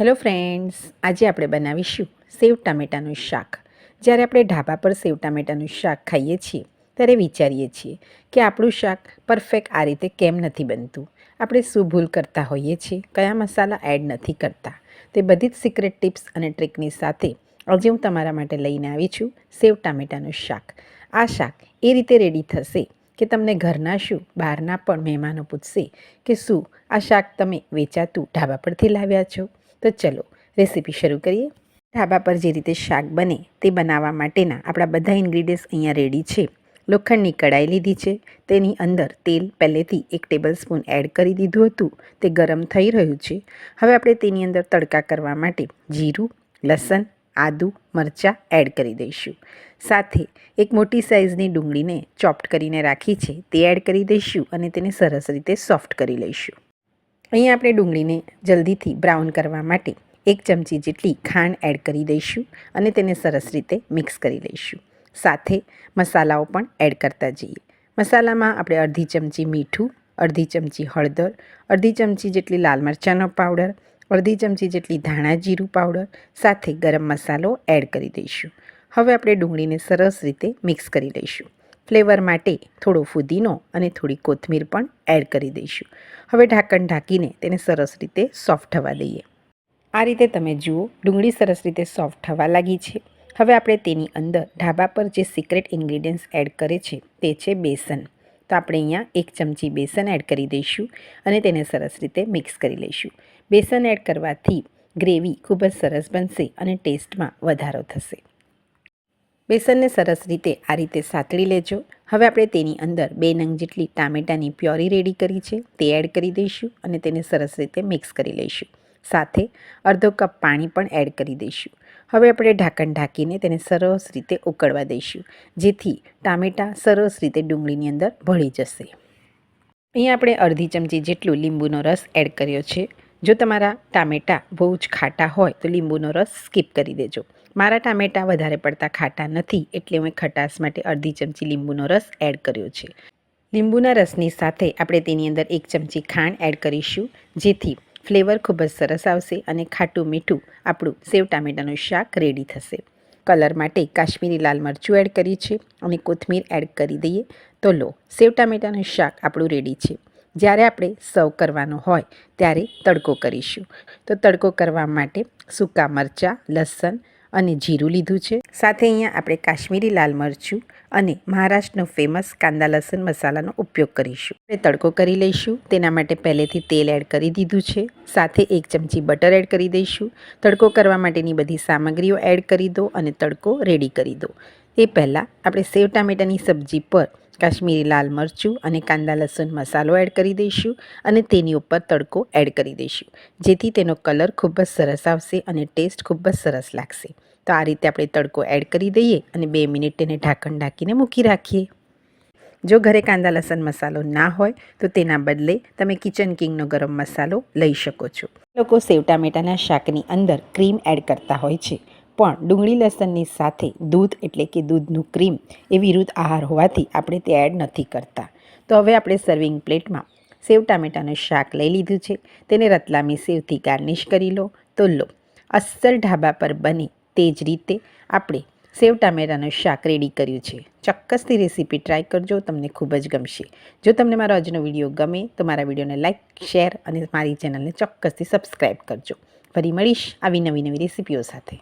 Hello friends આજે આપણે બનાવીશું સેવ ટામેટાનું શાક. જ્યારે આપણે ઢાબા પર સેવ ટામેટાનું શાક ખાઈએ છીએ, ત્યારે વિચારીએ છીએ કે આપણું શાક પરફેક્ટ આ રીતે કેમ નથી બનતું. આપણે શું ભૂલ કરતા હોઈએ છીએ, કયા મસાલા એડ નથી કરતા. તે બધી જ સિક્રેટ ટિપ્સ અને ટ્રીકની સાથે આજે હું તમારા માટે લઈને આવી છું સેવ ટામેટાનું શાક. આ શાક એ રીતે રેડી થશે કે તમને ઘરના શું, બહારના પણ મહેમાનો પૂછશે કે શું આ શાક તમે વેચાતું ઢાબા પરથી લાવ્યા છો? તો ચલો, રેસીપી શરૂ કરીએ. ઢાબા પર જે રીતે શાક બને તે બનાવવા માટેના આપણા બધા ઇન્ગ્રીડિયન્ટ્સ અહીંયા રેડી છે. લોખંડની કડાઈ લીધી છે. તેની અંદર તેલ પહેલેથી એક ટેબલ સ્પૂન એડ કરી દીધું હતું. તે ગરમ થઈ રહ્યું છે. હવે આપણે તેની અંદર તડકા કરવા માટે જીરું, લસણ, આદું, મરચાં એડ કરી દઈશું. સાથે એક મોટી સાઇઝની ડુંગળીને ચોપ્ટ કરીને રાખી છે તે એડ કરી દઈશું અને તેને સરસ રીતે સોફ્ટ કરી લઈશું. અહીં આપણે ડુંગળીને જલ્દીથી બ્રાઉન કરવા માટે એક ચમચી જેટલી ખાંડ એડ કરી દઈશું અને તેને સરસ રીતે મિક્સ કરી લઈશું. સાથે મસાલાઓ પણ એડ કરતા જઈએ. મસાલામાં આપણે અડધી ચમચી મીઠું, અડધી ચમચી હળદર, અડધી ચમચી જેટલી લાલ મરચાંનો પાવડર, અડધી ચમચી જેટલી ધાણા જીરું પાવડર સાથે ગરમ મસાલો એડ કરી દઈશું. હવે આપણે ડુંગળીને સરસ રીતે મિક્સ કરી લઈશું. ફ્લેવર માટે થોડો ફુદીનો અને થોડી કોથમીર પણ એડ કરી દઈશું. હવે ઢાંકણ ઢાંકીને તેને સરસ રીતે સોફ્ટ થવા દઈએ. આ રીતે તમે જુઓ, ડુંગળી સરસ રીતે સોફ્ટ થવા લાગી છે. હવે આપણે તેની અંદર ઢાબા પર જે સિક્રેટ ઇન્ગ્રીડિયન્ટ્સ એડ કરે છે તે છે બેસન. તો આપણે અહીંયા એક ચમચી બેસન એડ કરી દઈશું અને તેને સરસ રીતે મિક્સ કરી લઈશું. બેસન એડ કરવાથી ગ્રેવી ખૂબ જ સરસ બનશે અને ટેસ્ટમાં વધારો થશે. બેસનને સરસ રીતે આ રીતે સાતળી લેજો. હવે આપણે તેની અંદર બે નંગ જેટલી ટામેટાની પ્યોરી રેડી કરી છે, તે એડ કરી દઈશું અને તેને સરસ રીતે મિક્સ કરી લઈશું. સાથે અડધો કપ પાણી પણ એડ કરી દઈશું. હવે આપણે ઢાંકણ ઢાંકીને તેને સરસ રીતે ઉકળવા દઈશું, જેથી ટામેટાં સરસ રીતે ડુંગળીની અંદર ભળી જશે. અહીં આપણે અડધી ચમચી જેટલું લીંબુનો રસ એડ કર્યો છે. જો તમારા ટામેટાં બહુ જ ખાટા હોય તો લીંબુનો રસ સ્કીપ કરી દેજો. મારા ટામેટાં વધારે પડતા ખાટા નથી એટલે મેં ખટાશ માટે અડધી ચમચી લીંબુનો રસ એડ કર્યો છે. લીંબુના રસની સાથે આપણે તેની અંદર એક ચમચી ખાંડ એડ કરીશું, જેથી ફ્લેવર ખૂબ જ સરસ આવશે અને ખાટું મીઠું આપણું સેવ ટામેટાનું શાક રેડી થશે. કલર માટે કાશ્મીરી લાલ મરચું એડ કરી છે અને કોથમીર એડ કરી દઈએ તો લો, સેવ ટામેટાનું શાક આપણું રેડી છે. જ્યારે આપણે સર્વ કરવાનો હોય ત્યારે તડકો કરીશું. તો તડકો કરવા માટે સૂકા મરચાં, લસણ અને જીરું લીધું છે. સાથે અહીંયા આપણે કાશ્મીરી લાલ મરચું અને મહારાષ્ટ્રનો ફેમસ કાંદા લસણ મસાલાનો ઉપયોગ કરીશું. આપણે તડકો કરી લઈશું. તેના માટે પહેલેથી તેલ એડ કરી દીધું છે. સાથે એક ચમચી બટર એડ કરી દઈશું. તડકો કરવા માટેની બધી સામગ્રીઓ એડ કરી દો અને તડકો રેડી કરી દો. એ પહેલાં આપણે સેવ ટામેટાની સબ્જી પર કાશ્મીરી લાલ મરચું અને કાંદા લસણ મસાલો એડ કરી દઈશું અને તેની ઉપર તડકો એડ કરી દઈશું. જેથી તેનો કલર ખૂબ જ સરસ આવશે અને ટેસ્ટ ખૂબ જ સરસ લાગશે. તો આ રીતે આપણે તડકો એડ કરી દઈએ અને બે મિનિટ તેને ઢાંકણ ઢાંકીને મૂકી રાખીએ. જો ઘરે કાંદા લસણ મસાલો ના હોય, તો તેના બદલે તમે કિચન કિંગનો ગરમ મસાલો લઈ શકો છો. લોકો સેવ ટામેટાના શાકની અંદર ક્રીમ એડ કરતા હોય છે, પણ ડુંગળી લસણની સાથે દૂધ એટલે કે દૂધનું ક્રીમ એ વિરુદ્ધ આહાર હોવાથી આપણે તે એડ નથી કરતા. તો હવે આપણે સર્વિંગ પ્લેટમાં સેવ ટામેટાનું શાક લઈ લીધું છે, તેને રતલામી સેવથી ગાર્નિશ કરી લો, તો લો, અસલ ઢાબા પર બની તે જ રીતે આપણે સેવ ટામેટાનું શાક રેડી કર્યું છે. ચોક્કસથી રેસીપી ટ્રાય કરજો, તમને ખૂબ જ ગમશે. જો તમને મારો આજનો વીડિયો ગમે, તો મારા વિડીયોને લાઇક શેર અને મારી ચેનલને ચોક્કસથી સબસ્ક્રાઈબ કરજો. ફરી મળીશ આવી નવી નવી રેસીપીઓ સાથે.